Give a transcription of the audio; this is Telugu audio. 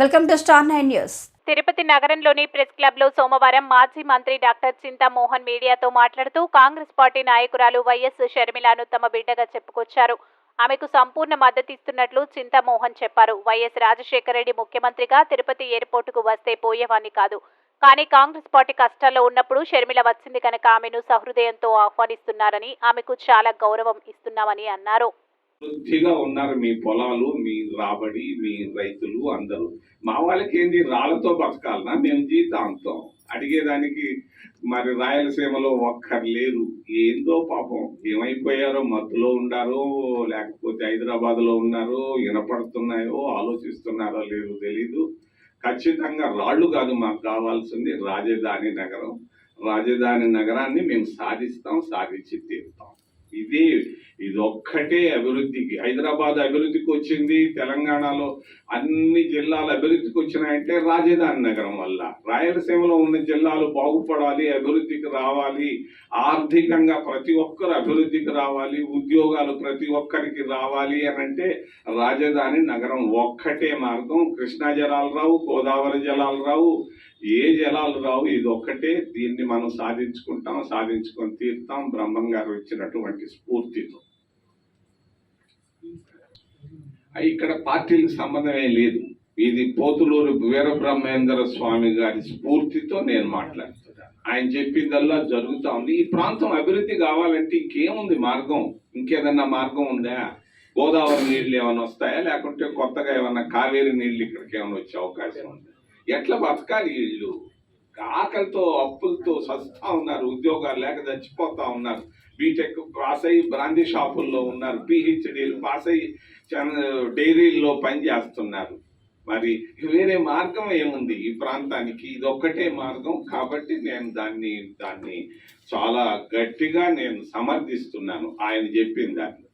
Welcome to star nine news. Tirupati నగరంలోని ప్రెస్ క్లబ్లో సోమవారం మాజీ మంత్రి డాక్టర్ చింతామోహన్ మీడియాతో మాట్లాడుతూ కాంగ్రెస్ పార్టీ నాయకురాలు వైఎస్ షర్మిలను తమ బిడ్డగా చెప్పుకొచ్చారు. ఆమెకు సంపూర్ణ మద్దతిస్తున్నట్లు చింతామోహన్ చెప్పారు. వైఎస్ రాజశేఖర రెడ్డి ముఖ్యమంత్రిగా తిరుపతి ఎయిర్పోర్టుకు వస్తే పోయేవాణ్ణి కాదు. కానీ కాంగ్రెస్ పార్టీ కష్టాల్లో ఉన్నప్పుడు షర్మిల వచ్చింది కనుక ఆమెను సహృదయంతో ఆహ్వానిస్తున్నారని ఆమెకు చాలా గౌరవం ఇస్తున్నామని అన్నారు. ఉన్నారు మీ పొలాలు మీ రాబడి మీ రైతులు అందరూ. మా వాళ్ళకి ఏంది? రాళ్ళతో బతకాలనా? మేము జీతాంతం అడిగేదానికి మరి రాయలసీమలో ఒక్కరు లేరు. ఏందో పాపం. ఏమైపోయారో? మత్తులో ఉండారో? లేకపోతే హైదరాబాద్లో ఉన్నారో? వినపడుతున్నాయో? ఆలోచిస్తున్నారో? లేదు తెలీదు. ఖచ్చితంగా రాళ్ళు కాదు మాకు కావాల్సింది రాజధాని నగరం. రాజధాని నగరాన్ని మేము సాధిస్తాం సాధించి తీరుతాం. ఇది ఇది ఒక్కటే అభివృద్ధికి. హైదరాబాద్ అభివృద్ధికి వచ్చింది తెలంగాణలో అన్ని జిల్లాలు అభివృద్ధికి వచ్చినాయంటే రాజధాని నగరం వల్ల. రాయలసీమలో ఉన్న జిల్లాలు బాగుపడాలి అభివృద్ధికి రావాలి ఆర్థికంగా ప్రతి ఒక్కరు అభివృద్ధికి రావాలి ఉద్యోగాలు ప్రతి ఒక్కరికి రావాలి అని అంటే రాజధాని నగరం ఒక్కటే మార్గం. కృష్ణా జలాలు రావు గోదావరి జలాలు రావు ఏ జలాలు రావు ఇది ఒక్కటే దీన్ని మనం సాధించుకుంటాం సాధించుకొని తీర్థం బ్రహ్మం గారు ఇచ్చినటువంటి స్ఫూర్తితో. ఇక్కడ పార్టీలకు సంబంధమే లేదు. ఇది పోతులూరు వీరబ్రహ్మేంద్ర స్వామి గారి స్ఫూర్తితో నేను మాట్లాడుతున్నాను ఆయన చెప్పిందల్లా జరుగుతూ ఉంది. ఈ ప్రాంతం అభివృద్ధి కావాలంటే ఇంకేముంది మార్గం? ఇంకేదన్నా మార్గం ఉందా? గోదావరి నీళ్ళు ఏమైనా వస్తాయా? లేకుంటే కొత్తగా ఏమైనా కావేరి నీళ్ళు ఇక్కడికి ఏమైనా వచ్చే అవకాశం ఉందా? ఎట్లా బతకాలి వీళ్ళు? ఆకలితో అప్పులతో సస్తా ఉన్నారు ఉద్యోగాలు లేక చచ్చిపోతా ఉన్నారు. బీటెక్ పాస్ అయ్యి బ్రాందీ షాపుల్లో ఉన్నారు పిహెచ్డీలు పాస్ అయ్యి డైరీల్లో పనిచేస్తున్నారు మరి వేరే మార్గం ఏముంది ఈ ప్రాంతానికి? ఇది ఒక్కటే మార్గం కాబట్టి నేను దాన్ని దాన్ని చాలా గట్టిగా నేను సమర్థిస్తున్నాను. ఆయన చెప్పిన దాన్ని.